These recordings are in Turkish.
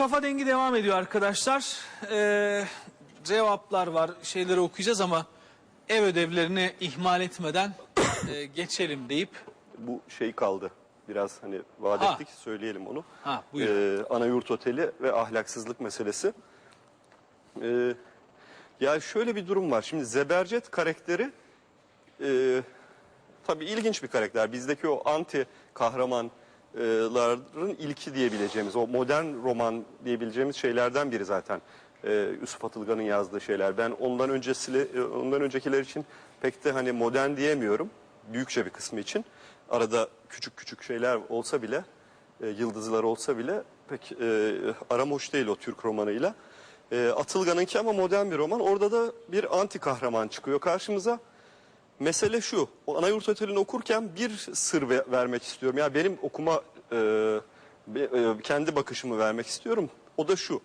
Kafa dengi devam ediyor arkadaşlar. Ee, cevaplar var, şeyleri okuyacağız ama ev ödevlerini ihmal etmeden e, geçelim deyip Bu şey kaldı. Biraz hani vaat Ha. ettik söyleyelim onu. Ha. Ee, ana yurt oteli ve ahlaksızlık meselesi. Ee, ya şöyle bir durum var. Şimdi Zebercet karakteri e, tabii ilginç bir karakter. Bizdeki o anti kahramanların ilki diyebileceğimiz, o modern roman diyebileceğimiz şeylerden biri zaten. Ee, Yusuf Atılgan'ın yazdığı şeyler. Ben ondan öncesi, ondan öncekiler için pek de hani modern diyemiyorum. Büyükçe bir kısmı için. Arada küçük küçük şeyler olsa bile, e, yıldızlar olsa bile pek e, aram hoş değil o Türk romanıyla. E, Atılgan'ınki ama modern bir roman. Orada da bir anti kahraman çıkıyor karşımıza. Mesele şu, o Anayurt Oteli'ni okurken bir sır ve- vermek istiyorum. Ya benim okuma, e, e, kendi bakışımı vermek istiyorum. O da şu,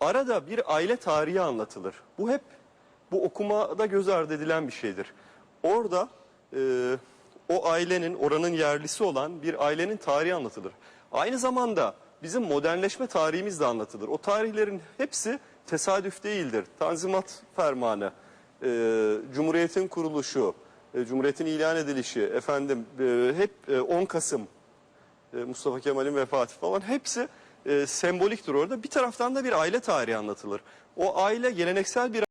arada bir aile tarihi anlatılır. Bu hep bu okumada göz ardı edilen bir şeydir. Orada e, o ailenin, oranın yerlisi olan bir ailenin tarihi anlatılır. Aynı zamanda bizim modernleşme tarihimiz de anlatılır. O tarihlerin hepsi tesadüf değildir. Tanzimat Fermanı, e, Cumhuriyet'in kuruluşu, e, Cumhuriyet'in ilan edilişi, efendim e, hep e, 10 Kasım, e, Mustafa Kemal'in vefatı falan hepsi e, semboliktir orada. Bir taraftan da bir aile tarihi anlatılır. O aile geleneksel bir